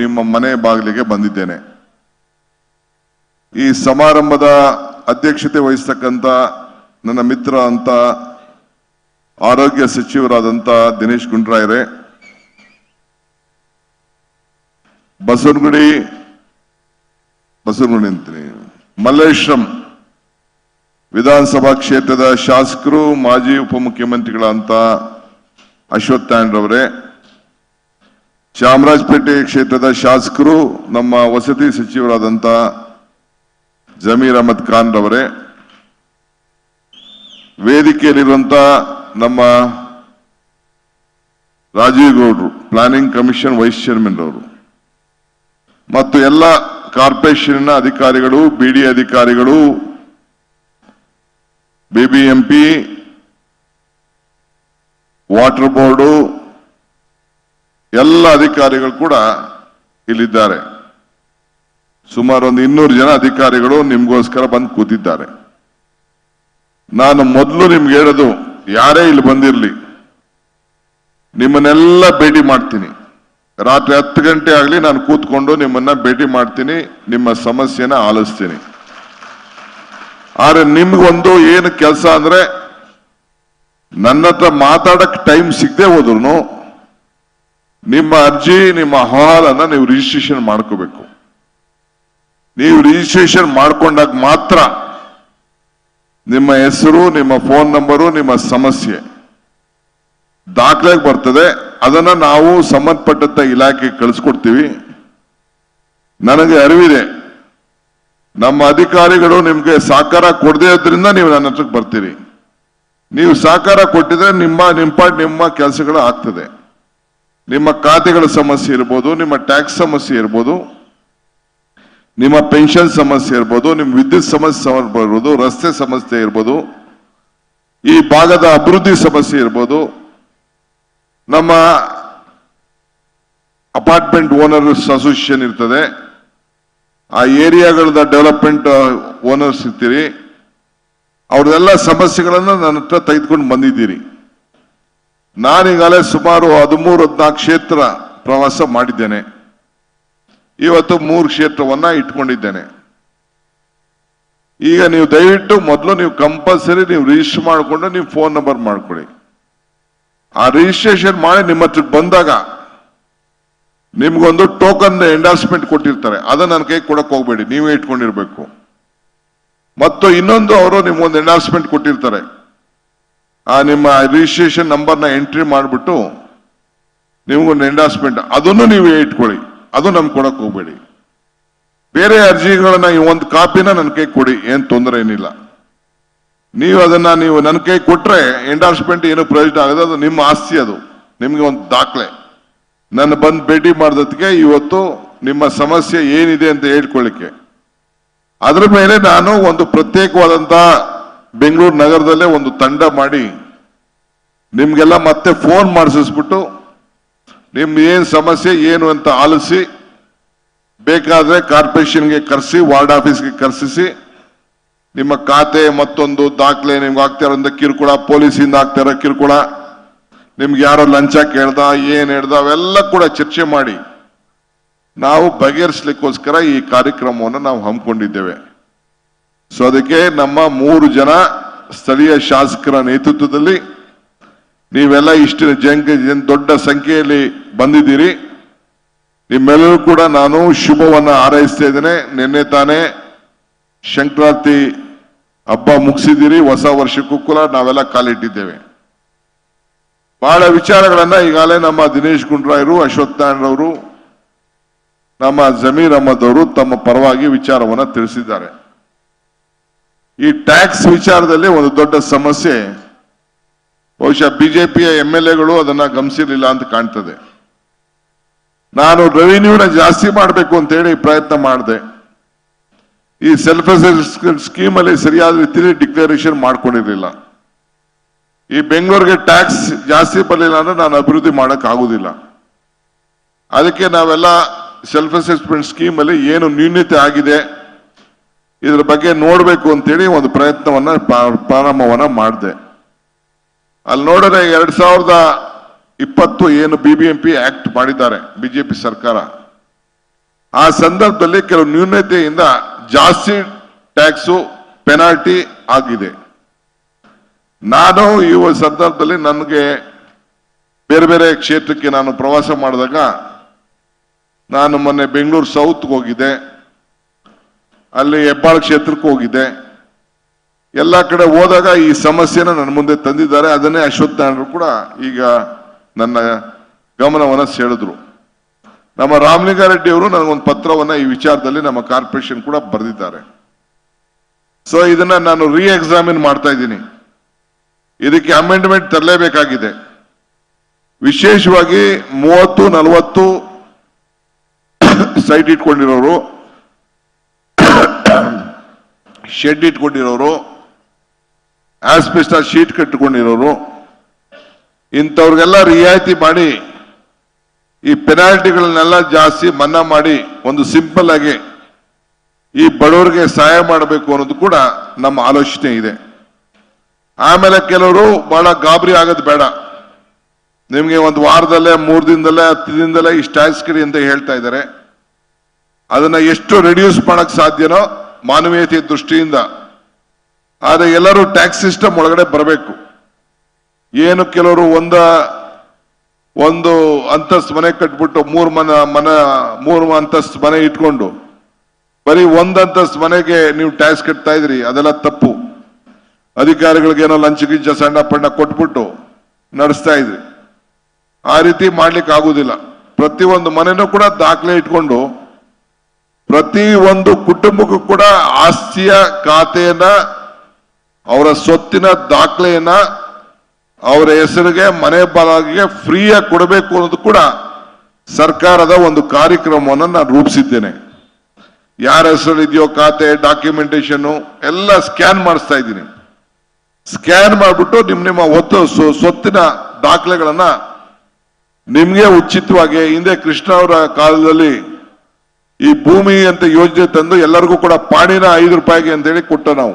ನಿಮ್ಮ ಮನೆ ಬಾಗಿಲಿಗೆ ಬಂದಿದ್ದೇನೆ. ಈ ಸಮಾರಂಭದ ಅಧ್ಯಕ್ಷತೆ ವಹಿಸತಕ್ಕಂತ ನನ್ನ ಮಿತ್ರ ಅಂತ ಆರೋಗ್ಯ ಸಚಿವರಾದಂತ ದಿನೇಶ್ ಗುಂಡ್ರಾಯರೇ, ಬಸವನಗುಡಿ ಬಸವನಗುಡಿ ಅಂತೀನಿ, ಮಲ್ಲೇಶ್ವರಂ ವಿಧಾನಸಭಾ ಕ್ಷೇತ್ರದ ಶಾಸಕರು, ಮಾಜಿ ಉಪಮುಖ್ಯಮಂತ್ರಿಗಳಂತ ಅಶ್ವತ್ಥಾಂಡ್ರವರೇ ಚಾಮರಾಜಪೇಟೆ ಕ್ಷೇತ್ರದ ಶಾಸಕರು ನಮ್ಮ ವಸತಿ ಸಚಿವರಾದಂಥ ಜಮೀರ್ ಅಹಮದ್ ಖಾನ್ ರವರೇ, ವೇದಿಕೆಯಲ್ಲಿರುವಂತ ನಮ್ಮ ರಾಜೀವ್ ಗೌಡ್ರು, ಪ್ಲಾನಿಂಗ್ ಕಮಿಷನ್ ವೈಸ್ ಚೇರ್ಮನ್ ಅವರು ಮತ್ತು ಎಲ್ಲ ಕಾರ್ಪೊರೇಷನ್ನ ಅಧಿಕಾರಿಗಳು ಬಿಡಿ ಅಧಿಕಾರಿಗಳು ಬಿಬಿಎಂಪಿ ವಾಟರ್ ಬೋರ್ಡು ಎಲ್ಲ ಅಧಿಕಾರಿಗಳು ಕೂಡ ಇಲ್ಲಿದ್ದಾರೆ. ಸುಮಾರು ಒಂದು ಇನ್ನೂರು ಜನ ಅಧಿಕಾರಿಗಳು ನಿಮ್ಗೋಸ್ಕರ ಬಂದು ಕೂತಿದ್ದಾರೆ. ನಾನು ಮೊದಲು ನಿಮ್ಗೆ ಹೇಳೋದು, ಯಾರೇ ಇಲ್ಲಿ ಬಂದಿರಲಿ, ನಿಮ್ಮನ್ನೆಲ್ಲ ಭೇಟಿ ಮಾಡ್ತೀನಿ. ರಾತ್ರಿ ಹತ್ತು ಗಂಟೆ ಆಗಲಿ ನಾನು ಕೂತ್ಕೊಂಡು ನಿಮ್ಮನ್ನ ಭೇಟಿ ಮಾಡ್ತೀನಿ, ನಿಮ್ಮ ಸಮಸ್ಯೆನ ಆಲಿಸ್ತೀನಿ. ಆದ್ರೆ ನಿಮ್ಗೊಂದು ಏನು ಕೆಲಸ ಅಂದ್ರೆ, ನನ್ನ ಹತ್ರ ಮಾತಾಡಕ್ ಟೈಮ್ ಸಿಗದೆ ಹೋದ್ರು ನಿಮ್ಮ ಅರ್ಜಿ, ನಿಮ್ಮ ಅಹವಾಲನ್ನ ನೀವು ರಿಜಿಸ್ಟ್ರೇಷನ್ ಮಾಡ್ಕೋಬೇಕು. ನೀವು ರಿಜಿಸ್ಟ್ರೇಷನ್ ಮಾಡ್ಕೊಂಡಾಗ ಮಾತ್ರ ನಿಮ್ಮ ಹೆಸರು, ನಿಮ್ಮ ಫೋನ್ ನಂಬರು ನಿಮ್ಮ ಸಮಸ್ಯೆ ದಾಖಲೆಗೆ ಬರ್ತದೆ. ಅದನ್ನ ನಾವು ಸಂಬಂಧಪಟ್ಟಂತ ಇಲಾಖೆಗೆ ಕಳಿಸ್ಕೊಡ್ತೀವಿ. ನನಗೆ ಅರಿವಿದೆ. ನಮ್ಮ ಅಧಿಕಾರಿಗಳು ನಿಮ್ಗೆ ಸಹಕಾರ ಕೊಡದೇ ಇದ್ರಿಂದ ನೀವು ನನ್ನ ಹತ್ರಕ್ಕೆ ಬರ್ತೀರಿ. ನೀವು ಸಹಕಾರ ಕೊಟ್ಟಿದ್ರೆ ನಿಮ್ಮ ನಿಮ್ಮ ನಿಮ್ಮ ಕೆಲಸಗಳು ಆಗ್ತದೆ. ನಿಮ್ಮ ಖಾತೆಗಳ ಸಮಸ್ಯೆ ಇರ್ಬೋದು, ನಿಮ್ಮ ಟ್ಯಾಕ್ಸ್ ಸಮಸ್ಯೆ ಇರ್ಬೋದು, ನಿಮ್ಮ ಪೆನ್ಷನ್ ಸಮಸ್ಯೆ ಇರ್ಬೋದು, ನಿಮ್ಮ ವಿದ್ಯುತ್ ಸಮಸ್ಯೆ ಇರ್ಬೋದು ರಸ್ತೆ ಸಮಸ್ಯೆ ಇರ್ಬೋದು, ಈ ಭಾಗದ ಅಭಿವೃದ್ಧಿ ಸಮಸ್ಯೆ ಇರ್ಬೋದು, ನಮ್ಮ ಅಪಾರ್ಟ್ಮೆಂಟ್ ಓನರ್ಸ್ ಅಸೋಸಿಯೇಷನ್ ಇರ್ತದೆ. ಆ ಏರಿಯಾಗಳದ ಡೆವಲಪ್ಮೆಂಟ್ ಓನರ್ಸ್ ಇರ್ತೀರಿ. ಅವ್ರದೆಲ್ಲ ಸಮಸ್ಯೆಗಳನ್ನು ನನ್ನ ಹತ್ರ ತೆಗೆದುಕೊಂಡು ಬಂದಿದ್ದೀರಿ. ನಾನೀಗಾಗಲೇ ಸುಮಾರು ಹದಿಮೂರು, ಹದಿನಾಲ್ಕು ಕ್ಷೇತ್ರ ಪ್ರವಾಸ ಮಾಡಿದ್ದೇನೆ. ಇವತ್ತು ಮೂರು ಕ್ಷೇತ್ರವನ್ನ ಇಟ್ಕೊಂಡಿದ್ದೇನೆ. ಈಗ ನೀವು ದಯವಿಟ್ಟು ಮೊದಲು ನೀವು ಕಂಪಲ್ಸರಿ ನೀವು ರಿಜಿಸ್ಟರ್ ಮಾಡಿಕೊಂಡು ನೀವು ಫೋನ್ ನಂಬರ್ ಮಾಡ್ಕೊಳ್ಳಿ ಆ ರಿಜಿಸ್ಟ್ರೇಷನ್ ಮಾಡಿ ನಿಮ್ಮ ಹತ್ರ ಬಂದಾಗ ನಿಮ್ಗೊಂದು ಟೋಕನ್ ಎಂಡಾರ್ಸ್ಮೆಂಟ್ ಕೊಟ್ಟಿರ್ತಾರೆ. ಅದನ್ನ ನನ್ನ ಕೈ ಕೊಡಕ್ ಹೋಗ್ಬೇಡಿ. ನೀವೇ ಇಟ್ಕೊಂಡಿರ್ಬೇಕು. ಮತ್ತು ಇನ್ನೊಂದು ಅವರು ನಿಮ್ಗೊಂದು ಎಂಡಾರ್ಸ್ಮೆಂಟ್ ಕೊಟ್ಟಿರ್ತಾರೆ. ಆ ನಿಮ್ಮ ರಿಜಿಸ್ಟ್ರೇಷನ್ ನಂಬರ್ನ ಎಂಟ್ರಿ ಮಾಡಿಬಿಟ್ಟು ನಿಮಗೊಂದು ಎಂಡಾಸ್ಮೆಂಟ್ ಅದನ್ನು ನೀವು ಇಟ್ಕೊಳ್ಳಿ. ಅದು ನಮ್ಗೆ ಕೊಡಕ್ಕೆ ಹೋಗ್ಬೇಡಿ. ಬೇರೆ ಅರ್ಜಿಗಳನ್ನ ಈ ಒಂದು ಕಾಪಿನ ನನ್ನ ಕೈ ಕೊಡಿ, ಏನ್ ತೊಂದರೆ ಏನಿಲ್ಲ. ನೀವು ಅದನ್ನ ನೀವು ನನ್ನ ಕೈ ಕೊಟ್ರೆ ಎಂಡಾರ್ಸ್ಮೆಂಟ್ ಏನು ಪ್ರಯೋಜನ ಆಗದೆ, ಅದು ನಿಮ್ಮ ಆಸ್ತಿ ಅದು. ನಿಮ್ಗೆ ಒಂದು ದಾಖಲೆ. ನನ್ನ ಬಂದು ಭೇಟಿ ಮಾಡಿದಕ್ಕೆ ಇವತ್ತು ನಿಮ್ಮ ಸಮಸ್ಯೆ ಏನಿದೆ ಅಂತ ಹೇಳ್ಕೊಳ್ಳಿಕ್ಕೆ. ಅದ್ರ ಮೇಲೆ ನಾನು ಒಂದು ಪ್ರತ್ಯೇಕವಾದಂತ ಬೆಂಗಳೂರು ನಗರದಲ್ಲೇ ಒಂದು ತಂಡ ಮಾಡಿ ನಿಮ್ಗೆಲ್ಲ ಮತ್ತೆ ಫೋನ್ ಮಾಡಿಸ್ಬಿಟ್ಟು ನಿಮ್ ಏನ್ ಸಮಸ್ಯೆ, ಏನು ಅಂತ ಆಲಿಸಿ, ಬೇಕಾದ್ರೆ ಕಾರ್ಪೊರೇಷನ್ಗೆ ಕರೆಸಿ, ವಾರ್ಡ್ ಆಫೀಸ್ಗೆ ಕರೆಸಿಸಿ, ನಿಮ್ಮ ಖಾತೆ ಮತ್ತೊಂದು ದಾಖಲೆ ನಿಮ್ಗೆ ಆಗ್ತಾ ಇರೋ ಕಿರುಕುಳ, ಪೊಲೀಸಿಂದ ಇರೋ ಕಿರುಕುಳ. ನಿಮ್ಗೆ ಯಾರೋ ಲಂಚ ಕೇಳ್ದ, ಏನ್ ಹೇಳ್ದ, ಅವೆಲ್ಲ ಕೂಡ ಚರ್ಚೆ ಮಾಡಿ ನಾವು ಬಗೆಹರಿಸ್ಲಿಕ್ಕೋಸ್ಕರ ಈ ಕಾರ್ಯಕ್ರಮವನ್ನು ನಾವು ಹಮ್ಮಿಕೊಂಡಿದ್ದೇವೆ. ಸೊ ಅದಕ್ಕೆ ನಮ್ಮ ಮೂರು ಜನ ಸ್ಥಳೀಯ ಶಾಸಕರ ನೇತೃತ್ವದಲ್ಲಿ ನೀವೆಲ್ಲ ಇಷ್ಟು ಜಂಕ್ ದೊಡ್ಡ ಸಂಖ್ಯೆಯಲ್ಲಿ ಬಂದಿದ್ದೀರಿ. ನಿಮ್ಮೆಲ್ಲರೂ ಕೂಡ ನಾನು ಶುಭವನ್ನು ಹಾರೈಸ್ತಾ ಇದ್ದೇನೆ. ನಿನ್ನೆ ತಾನೇ ಸಂಕ್ರಾಂತಿ ಹಬ್ಬ ಮುಗಿಸಿದ್ದೀರಿ. ಹೊಸ ವರ್ಷಕ್ಕೂ ಕೂಡ ನಾವೆಲ್ಲ ಕಾಲಿಟ್ಟಿದ್ದೇವೆ. ಬಹಳ ವಿಚಾರಗಳನ್ನ ಈಗಾಗಲೇ ನಮ್ಮ ದಿನೇಶ್ ಗುಂಡ್ರಾಯರು ಅಶ್ವತ್ಥಾಂಡ್ರವರು ನಮ್ಮ ಜಮೀರ್ ಅಹಮದ್ ಅವರು ತಮ್ಮ ಪರವಾಗಿ ವಿಚಾರವನ್ನ ತಿಳಿಸಿದ್ದಾರೆ. ಈ ಟ್ಯಾಕ್ಸ್ ವಿಚಾರದಲ್ಲಿ ಒಂದು ದೊಡ್ಡ ಸಮಸ್ಯೆ. ಬಹುಶಃ ಬಿಜೆಪಿಯ ಎಂ ಎಲ್ ಎಗಳು ಅದನ್ನ ಗಮನಿಸಿರ್ಲಿಲ್ಲ ಅಂತ ಕಾಣ್ತದೆ. ನಾನು ರೆವಿನ್ಯೂನ ಜಾಸ್ತಿ ಮಾಡಬೇಕು ಅಂತ ಹೇಳಿ ಪ್ರಯತ್ನ ಮಾಡಿದೆ. ಈ ಸೆಲ್ಫ್ ಸ್ಕೀಮ್ ಅಲ್ಲಿ ಸರಿಯಾದ ರೀತಿಯಲ್ಲಿ ಡಿಕ್ಲರೇಷನ್ ಮಾಡ್ಕೊಂಡಿರಲಿಲ್ಲ. ಈ ಬೆಂಗಳೂರಿಗೆ ಟ್ಯಾಕ್ಸ್ ಜಾಸ್ತಿ ಬರಲಿಲ್ಲ ಅಂದ್ರೆ ನಾನು ಅಭಿವೃದ್ಧಿ ಮಾಡಕ್ ಆಗುದಿಲ್ಲ. ಅದಕ್ಕೆ ನಾವೆಲ್ಲ ಸೆಲ್ಫ್ ಅಸೆಸ್ಮೆಂಟ್ ಸ್ಕೀಮ್ ಅಲ್ಲಿ ಏನು ನ್ಯೂನ್ಯತೆ ಆಗಿದೆ ಇದ್ರ ಬಗ್ಗೆ ನೋಡ್ಬೇಕು ಅಂತೇಳಿ ಒಂದು ಪ್ರಯತ್ನವನ್ನ ಪ್ರಾ- ಪ್ರಾರಂಭವನ್ನ ಮಾಡಿದೆ. ಅಲ್ಲಿ ನೋಡಿದ್ರೆ ಎರಡ್ ಸಾವಿರದ ಇಪ್ಪತ್ತು ಏನು B B M P act ಮಾಡಿದ್ದಾರೆ ಬಿಜೆಪಿ ಸರ್ಕಾರ. ಆ ಸಂದರ್ಭದಲ್ಲಿ ಕೆಲವು ನ್ಯೂನತೆಯಿಂದ ಜಾಸ್ತಿ ಟ್ಯಾಕ್ಸು ಪೆನಾಲ್ಟಿ ಆಗಿದೆ. ನಾನು ಈ ಸಂದರ್ಭದಲ್ಲಿ ನನಗೆ ಬೇರೆ ಬೇರೆ ಕ್ಷೇತ್ರಕ್ಕೆ ನಾನು ಪ್ರವಾಸ ಮಾಡಿದಾಗ ನಾನು ಮೊನ್ನೆ ಬೆಂಗಳೂರು ಸೌತ್ಗೆ ಹೋಗಿದ್ದೆ. ಅಲ್ಲಿ ಹೆಬ್ಬಾಳ ಕ್ಷೇತ್ರಕ್ಕೆ ಹೋಗಿದ್ದೆ. ಎಲ್ಲ ಕಡೆ ಹೋದಾಗ ಈ ಸಮಸ್ಯೆನ ನನ್ನ ಮುಂದೆ ತಂದಿದ್ದಾರೆ. ಅದನ್ನೇ ಅಶ್ವತ್ಥ ನಾರಾಯಣರು ಕೂಡ ಈಗ ನನ್ನ ಗಮನವನ್ನು ಸೆಳೆದ್ರು. ನಮ್ಮ ರಾಮಲಿಂಗಾರೆಡ್ಡಿ ಅವರು ನನಗೊಂದು ಪತ್ರವನ್ನ ಈ ವಿಚಾರದಲ್ಲಿ ನಮ್ಮ ಕಾರ್ಪೊರೇಷನ್ ಕೂಡ ಬರೆದಿದ್ದಾರೆ. ಸೊ ಇದನ್ನ ನಾನು ರೀ ಎಕ್ಸಾಮಿನ್ ಮಾಡ್ತಾ ಇದ್ದೀನಿ. ಇದಕ್ಕೆ ಅಮೆಂಡ್ಮೆಂಟ್ ತರಲೇಬೇಕಾಗಿದೆ. ವಿಶೇಷವಾಗಿ ಮೂವತ್ತು, ನಲವತ್ತು ಸೈಟ್ ಇಟ್ಕೊಂಡಿರೋರು ಶೆಡ್ ಇಟ್ಕೊಂಡಿರೋರು ಆಸ್ಪೆಸ್ಟಾ ಶೀಟ್ ಕಟ್ಟಿಕೊಂಡಿರೋರು, ಇಂಥವ್ರಿಗೆಲ್ಲ ರಿಯಾಯಿತಿ ಮಾಡಿ, ಈ ಪೆನಾಲ್ಟಿಗಳನ್ನೆಲ್ಲ ಜಾಸ್ತಿ ಮನ್ನಾ ಮಾಡಿ, ಒಂದು ಸಿಂಪಲ್ ಆಗಿ ಈ ಬಡವರಿಗೆ ಸಹಾಯ ಮಾಡಬೇಕು ಅನ್ನೋದು ಕೂಡ ನಮ್ಮ ಆಲೋಚನೆ ಇದೆ. ಆಮೇಲೆ ಕೆಲವರು ಬಹಳ ಗಾಬರಿ ಆಗೋದು ಬೇಡ. ನಿಮಗೆ ಒಂದು ವಾರದಲ್ಲೇ, ಮೂರು ದಿನದಲ್ಲೇ, ಹತ್ತು ದಿನದಲ್ಲೇ ಇಷ್ಟು ಟ್ಯಾಕ್ಸ್ ಅಂತ ಹೇಳ್ತಾ ಇದ್ದಾರೆ. ಅದನ್ನ ಎಷ್ಟು ರೆಡ್ಯೂಸ್ ಮಾಡಕ್ ಸಾಧ್ಯನೋ ಮಾನವೀಯತೆ ದೃಷ್ಟಿಯಿಂದ. ಆದರೆ ಎಲ್ಲರೂ ಟ್ಯಾಕ್ಸ್ ಸಿಸ್ಟಮ್ ಒಳಗಡೆ ಬರಬೇಕು. ಏನು ಕೆಲವರು ಒಂದ, ಒಂದು ಅಂತಸ್ತು ಮನೆ ಕಟ್ಬಿಟ್ಟು ಮೂರು ಮನ ಮನ, ಮೂರು ಅಂತಸ್ತು ಮನೆ ಇಟ್ಕೊಂಡು, ಬರೀ ಒಂದ್ ಅಂತಸ್ತು ಮನೆಗೆ ನೀವು ಟ್ಯಾಕ್ಸ್ ಕಟ್ತಾ ಇದ್ರಿ, ಅದೆಲ್ಲ ತಪ್ಪು. ಅಧಿಕಾರಿಗಳಿಗೆ ಏನೋ ಲಂಚ ಗಿಂಚ ಸಣ್ಣ ಪಣ್ಣ ಕೊಟ್ಬಿಟ್ಟು ನಡೆಸ್ತಾ ಇದ್ರಿ. ಆ ರೀತಿ ಮಾಡ್ಲಿಕ್ಕೆ ಆಗುದಿಲ್ಲ. ಪ್ರತಿಯೊಂದು ಮನೆನೂ ಕೂಡ ದಾಖಲೆ ಇಟ್ಕೊಂಡು ಪ್ರತಿ ಒಂದು ಕುಟುಂಬಕ್ಕೂ ಕೂಡ ಆಸ್ತಿಯ ಖಾತೆಯನ್ನ, ಅವರ ಸ್ವತ್ತಿನ ದಾಖಲೆಯನ್ನ, ಅವರ ಹೆಸರಿಗೆ, ಮನೆ ಬಾಗಿಗೆ ಫ್ರೀಯಾಗಿ ಕೊಡಬೇಕು ಅನ್ನೋದು ಕೂಡ ಸರ್ಕಾರದ ಒಂದು ಕಾರ್ಯಕ್ರಮವನ್ನು ನಾನು ರೂಪಿಸಿದ್ದೇನೆ. ಯಾರ ಹೆಸರು ಇದೆಯೋ ಖಾತೆ ಡಾಕ್ಯುಮೆಂಟೇಶನ್ ಎಲ್ಲ ಸ್ಕ್ಯಾನ್ ಮಾಡಿಸ್ತಾ ಇದ್ದೀನಿ. ಸ್ಕ್ಯಾನ್ ಮಾಡಿಬಿಟ್ಟು ನಿಮ್ಮ ನಿಮ್ಮ ಒತ್ತು ಸ್ವ- ಸ್ವತ್ತಿನ ದಾಖಲೆಗಳನ್ನ ನಿಮಗೆ ಉಚಿತವಾಗಿ, ಹಿಂದೆ ಕೃಷ್ಣ ಅವರ ಕಾಲದಲ್ಲಿ ಈ ಭೂಮಿ ಅಂತ ಯೋಜನೆ ತಂದು ಎಲ್ಲರಿಗೂ ಕೂಡ ಪಾಣಿನ ಐದು ರೂಪಾಯಿಗೆ ಅಂತ ಹೇಳಿ ಕೊಟ್ಟ ನಾವು.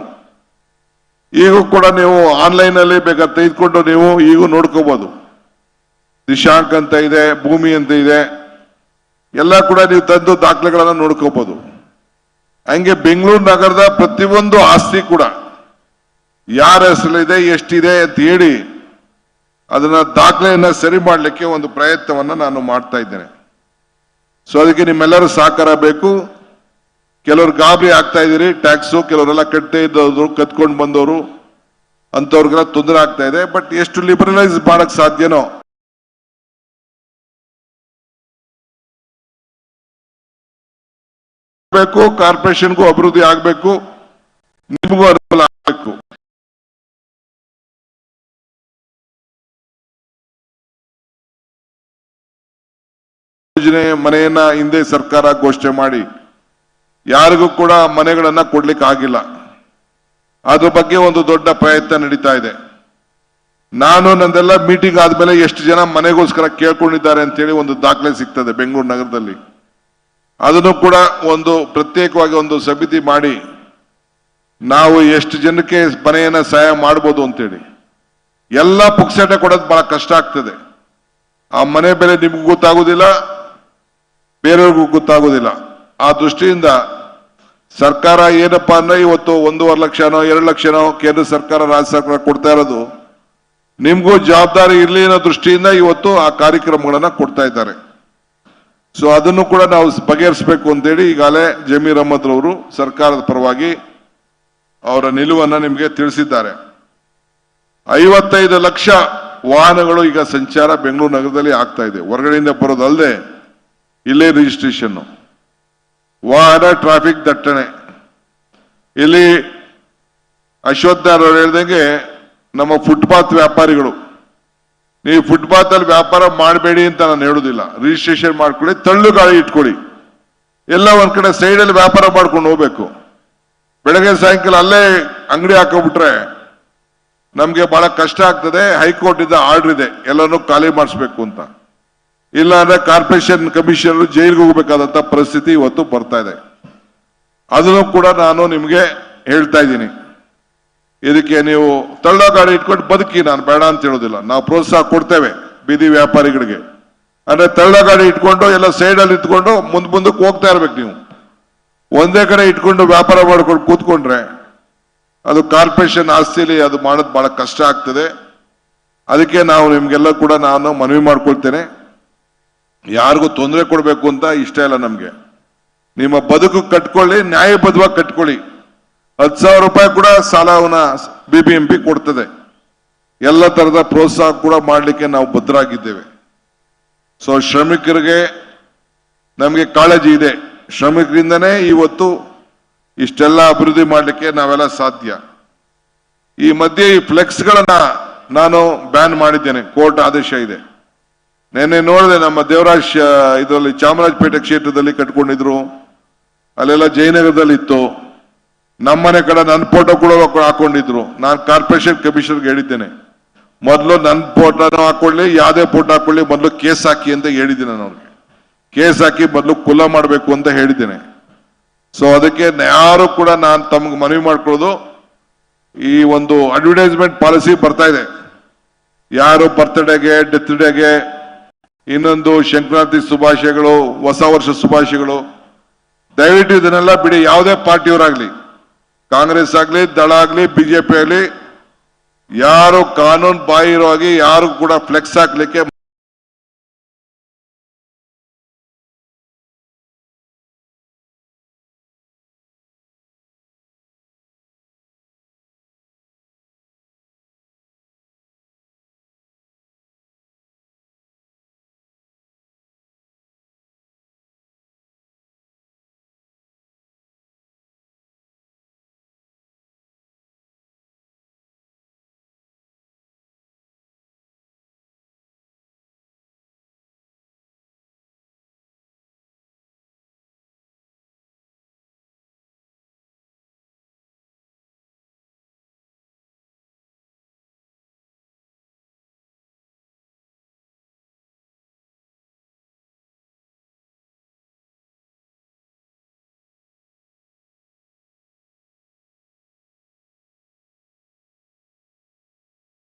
ಈಗ ಕೂಡ ನೀವು ಆನ್ಲೈನ್ ಅಲ್ಲಿ ಬೇಕಾದ್ರೆ ತೆಗೆದುಕೊಂಡು ನೀವು ಈಗೂ ನೋಡ್ಕೋಬಹುದು ದಿಶಾಂಕ್ ಅಂತ ಇದೆ, ಭೂಮಿ ಅಂತ ಇದೆ. ಎಲ್ಲ ಕೂಡ ನೀವು ತಂದು ದಾಖಲೆಗಳನ್ನ ನೋಡ್ಕೋಬಹುದು ಹಂಗೆ ಬೆಂಗಳೂರು ನಗರದ ಪ್ರತಿಯೊಂದು ಆಸ್ತಿ ಕೂಡ ಯಾರ ಹೆಸರಲ್ಲಿದೆ ಎಷ್ಟಿದೆ ಅಂತ ಹೇಳಿ ಅದನ್ನ ದಾಖಲೆಯನ್ನ ಸರಿ ಮಾಡಲಿಕ್ಕೆ ಒಂದು ಪ್ರಯತ್ನವನ್ನ ನಾನು ಮಾಡ್ತಾ ಇದ್ದೇನೆ. ಸೊ ಅದಕ್ಕೆ ನಿಮ್ಮೆಲ್ಲರೂ ಸಹಕಾರ ಬೇಕು. ಕೆಲವರು ಗಾಬರಿ ಆಗ್ತಾ ಇದ್ದೀರಿ ಟ್ಯಾಕ್ಸು ಕೆಲವರೆಲ್ಲ ಕಟ್ಟದೇ ಇದ್ದವರು ಕತ್ಕೊಂಡು ಬಂದವರು, ಅಂಥವ್ರಿಗೆಲ್ಲ ತೊಂದರೆ ಆಗ್ತಾ ಇದೆ. ಬಟ್ ಎಷ್ಟು ಲಿಬರಲೈಸ್ ಮಾಡಕ್ಕೆ ಸಾಧ್ಯನೋ, ಬೇಕು ಕಾರ್ಪೊರೇಷನ್ಗೂ ಅಭಿವೃದ್ಧಿ ಆಗಬೇಕು, ನಿಮಗೂ ಅನುಕೂಲ ಆಗ್ಬೇಕು. ಯೋಜನೆ ಮನೆಯನ್ನ ಹಿಂದೆ ಸರ್ಕಾರ ಘೋಷಣೆ ಮಾಡಿ ಯಾರಿಗೂ ಕೂಡ ಮನೆಗಳನ್ನ ಕೊಡ್ಲಿಕ್ಕೆ ಆಗಿಲ್ಲ. ಅದ್ರ ಬಗ್ಗೆ ಒಂದು ದೊಡ್ಡ ಪ್ರಯತ್ನ ನಡೀತಾ ಇದೆ. ನಾನು ನಂದೆಲ್ಲ ಮೀಟಿಂಗ್ ಆದ್ಮೇಲೆ ಎಷ್ಟು ಜನ ಮನೆಗೋಸ್ಕರ ಕೇಳ್ಕೊಂಡಿದ್ದಾರೆ ಅಂತೇಳಿ ಒಂದು ದಾಖಲೆ ಸಿಗ್ತದೆ ಬೆಂಗಳೂರು ನಗರದಲ್ಲಿ. ಅದನ್ನು ಕೂಡ ಒಂದು ಪ್ರತ್ಯೇಕವಾಗಿ ಒಂದು ಸಮಿತಿ ಮಾಡಿ ನಾವು ಎಷ್ಟು ಜನಕ್ಕೆ ಮನೆಯನ್ನ ಸಹಾಯ ಮಾಡ್ಬೋದು ಅಂತೇಳಿ. ಎಲ್ಲ ಪುಕ್ಸಟೆ ಕೊಡೋದು ಬಹಳ ಕಷ್ಟ ಆಗ್ತದೆ. ಆ ಮನೆ ಬೆಲೆ ನಿಮ್ಗೂ ಗೊತ್ತಾಗುದಿಲ್ಲ ಬೇರೆಯವ್ರಿಗೂ ಗೊತ್ತಾಗೋದಿಲ್ಲ. ಆ ದೃಷ್ಟಿಯಿಂದ ಸರ್ಕಾರ ಏನಪ್ಪ ಅಂದ್ರೆ ಇವತ್ತು ಒಂದೂವರೆ ಲಕ್ಷನೋ, ಎರಡು ಲಕ್ಷನೋ ಕೇಂದ್ರ ಸರ್ಕಾರ, ರಾಜ್ಯ ಸರ್ಕಾರ ಕೊಡ್ತಾ ಇರೋದು. ನಿಮಗೂ ಜವಾಬ್ದಾರಿ ಇರಲಿ ಅನ್ನೋ ದೃಷ್ಟಿಯಿಂದ ಇವತ್ತು ಆ ಕಾರ್ಯಕ್ರಮಗಳನ್ನ ಕೊಡ್ತಾ ಇದ್ದಾರೆ. ಸೊ ಅದನ್ನು ಕೂಡ ನಾವು ಬಗೆಹರಿಸಬೇಕು ಅಂತೇಳಿ ಈಗಾಗಲೇ ಜಮೀರ್ ಅಹಮದ್ ರವರು ಸರ್ಕಾರದ ಪರವಾಗಿ ಅವರ ನಿಲುವನ್ನ ನಿಮಗೆ ತಿಳಿಸಿದ್ದಾರೆ. ಐವತ್ತೈದು ಲಕ್ಷ ವಾಹನಗಳು ಈಗ ಸಂಚಾರ ಬೆಂಗಳೂರು ನಗರದಲ್ಲಿ ಆಗ್ತಾ ಇದೆ. ಹೊರಗಡೆಯಿಂದ ಬರೋದಲ್ಲದೆ ಇಲ್ಲೇ ರಿಜಿಸ್ಟ್ರೇಷನ್ನು ವಾಹನ ಟ್ರಾಫಿಕ್ ದಟ್ಟಣೆ. ಇಲ್ಲಿ ಅಶ್ವತ್ಥ ಅವರು ಹೇಳ್ದಂಗೆ ನಮ್ಮ ಫುಟ್ಪಾತ್ ವ್ಯಾಪಾರಿಗಳು. ನೀವು ಫುಟ್ಪಾತ್ ಅಲ್ಲಿ ವ್ಯಾಪಾರ ಮಾಡಬೇಡಿ ಅಂತ ನಾನು ಹೇಳುದಿಲ್ಲ. ರಿಜಿಸ್ಟ್ರೇಷನ್ ಮಾಡ್ಕೊಳ್ಳಿ, ತಳ್ಳು ಗಾಳಿ ಇಟ್ಕೊಳ್ಳಿ. ಎಲ್ಲ ಒಂದ್ ಕಡೆ ಸೈಡ್ ಅಲ್ಲಿ ವ್ಯಾಪಾರ ಮಾಡ್ಕೊಂಡು ಹೋಗ್ಬೇಕು. ಬೆಳಗ್ಗೆ ಸಾಯಂಕಾಲ ಅಲ್ಲೇ ಅಂಗಡಿ ಹಾಕೋಬಿಟ್ರೆ ನಮ್ಗೆ ಬಹಳ ಕಷ್ಟ ಆಗ್ತದೆ, ಹೈಕೋರ್ಟ್ ಇಂದ ಆರ್ಡರ್ ಇದೆ, ಎಲ್ಲನೂ ಖಾಲಿ ಮಾಡಿಸ್ಬೇಕು ಅಂತ. ಇಲ್ಲ ಅಂದ್ರೆ ಕಾರ್ಪೊರೇಷನ್ ಕಮಿಷನರ್ ಜೈಲಿಗೆ ಹೋಗಬೇಕಾದಂತ ಪರಿಸ್ಥಿತಿ ಇವತ್ತು ಬರ್ತಾ ಇದೆ. ಅದನ್ನು ಕೂಡ ನಾನು ನಿಮಗೆ ಹೇಳ್ತಾ ಇದ್ದೀನಿ. ಇದಕ್ಕೆ ನೀವು ತಳ್ಳೋ ಗಾಡಿ ಇಟ್ಕೊಂಡು ಬದುಕಿ, ನಾನು ಬೇಡ ಅಂತ ಹೇಳೋದಿಲ್ಲ. ನಾವು ಪ್ರೋತ್ಸಾಹ ಕೊಡ್ತೇವೆ ಬೀದಿ ವ್ಯಾಪಾರಿಗಳಿಗೆ. ಅಂದ್ರೆ ತಳ್ಳ ಗಾಡಿ ಇಟ್ಕೊಂಡು, ಎಲ್ಲ ಸೈಡಲ್ಲಿ ಇಟ್ಕೊಂಡು ಮುಂದ್ ಮುಂದಕ್ಕೆ ಹೋಗ್ತಾ ಇರ್ಬೇಕು ನೀವು. ಒಂದೇ ಕಡೆ ಇಟ್ಕೊಂಡು ವ್ಯಾಪಾರ ಮಾಡ್ಕೊಂಡು ಕೂತ್ಕೊಂಡ್ರೆ ಅದು ಕಾರ್ಪೊರೇಷನ್ ಆಸ್ತಿಲಿ ಅದು ಮಾಡೋದು ಬಹಳ ಕಷ್ಟ ಆಗ್ತದೆ. ಅದಕ್ಕೆ ನಾವು ನಿಮ್ಗೆಲ್ಲ ಕೂಡ ನಾನು ಮನವಿ ಮಾಡ್ಕೊಳ್ತೇನೆ. ಯಾರಿಗೂ ತೊಂದರೆ ಕೊಡಬೇಕು ಅಂತ ಇಷ್ಟ ಇಲ್ಲ ನಮಗೆ. ನಿಮ್ಮ ಬದುಕು ಕಟ್ಕೊಳ್ಳಿ, ನ್ಯಾಯಬದ್ಧವಾಗಿ ಕಟ್ಕೊಳ್ಳಿ. ಹತ್ತು ಸಾವಿರ ರೂಪಾಯಿ ಕೂಡ ಸಾಲವನ್ನ ಬಿ ಬಿ ಎಂ ಪಿ ಕೊಡ್ತದೆ. ಎಲ್ಲ ತರದ ಪ್ರೋತ್ಸಾಹ ಕೂಡ ಮಾಡಲಿಕ್ಕೆ ನಾವು ಬದ್ಧರಾಗಿದ್ದೇವೆ. ಸೊ ಶ್ರಮಿಕರಿಗೆ ನಮಗೆ ಕಾಳಜಿ ಇದೆ. ಶ್ರಮಿಕರಿಂದನೇ ಇವತ್ತು ಇಷ್ಟೆಲ್ಲ ಅಭಿವೃದ್ಧಿ ಮಾಡಲಿಕ್ಕೆ ನಾವೆಲ್ಲ ಸಾಧ್ಯ. ಈ ಮಧ್ಯೆ ಈ ಫ್ಲೆಕ್ಸ್ಗಳನ್ನು ನಾನು ಬ್ಯಾನ್ ಮಾಡಿದ್ದೇನೆ, ಕೋರ್ಟ್ ಆದೇಶ ಇದೆ. ನೆನ್ನೆ ನೋಡಿದೆ ನಮ್ಮ ದೇವರಾಜ್ ಇದರಲ್ಲಿ ಚಾಮರಾಜಪೇಟೆ ಕ್ಷೇತ್ರದಲ್ಲಿ ಕಟ್ಕೊಂಡಿದ್ರು. ಅಲ್ಲೆಲ್ಲ ಜಯನಗರದಲ್ಲಿ ಇತ್ತು. ನಮ್ಮನೆ ಕಡೆ ನನ್ನ ಫೋಟೋ ಕೂಡ ಹಾಕೊಂಡಿದ್ರು. ನಾನು ಕಾರ್ಪೊರೇಷನ್ ಕಮಿಷನರ್ಗೆ ಹೇಳಿದ್ದೇನೆ. ಮೊದಲು ನನ್ನ ಫೋಟೋನು ಹಾಕೊಳ್ಳಿ, ಯಾವುದೇ ಫೋಟೋ ಹಾಕೊಳ್ಳಿ, ಮೊದಲು ಕೇಸ್ ಹಾಕಿ ಅಂತ ಹೇಳಿದ್ದೀನಿ ನಾನು ಅವ್ರಿಗೆ. ಕೇಸ್ ಹಾಕಿ ಮೊದಲು ಕುಲ ಮಾಡಬೇಕು ಅಂತ ಹೇಳಿದ್ದೇನೆ. ಸೊ ಅದಕ್ಕೆ ಯಾರು ಕೂಡ ನಾನು ತಮ್ಗೆ ಮನವಿ ಮಾಡ್ಕೊಳ್ಳೋದು, ಈ ಒಂದು ಅಡ್ವರ್ಟೈಸ್ಮೆಂಟ್ ಪಾಲಿಸಿ ಬರ್ತಾ ಇದೆ. ಯಾರು ಬರ್ತ್ಡೇಗೆ ಡೆತ್ ಡೇಗೆ ಇನ್ನೊಂದು ಸಂಕ್ರಾಂತಿ ಶುಭಾಶಯಗಳು, ಹೊಸ ವರ್ಷ ಶುಭಾಶಯಗಳು. ದಯವಿಟ್ಟು ಇದನ್ನೆಲ್ಲ ಬಿಡಿ, ಯಾವುದೇ ಪಾರ್ಟಿಯವರಾಗ್ಲಿ, ಕಾಂಗ್ರೆಸ್ ಆಗ್ಲಿ, ದಳ ಆಗ್ಲಿ, ಬಿಜೆಪಿ ಆಗ್ಲಿ, ಯಾರು ಕಾನೂನು ಬಾಹಿರವಾಗಿ ಯಾರು ಕೂಡ ಫ್ಲೆಕ್ಸ್ ಹಾಕ್ಲಿಕ್ಕೆ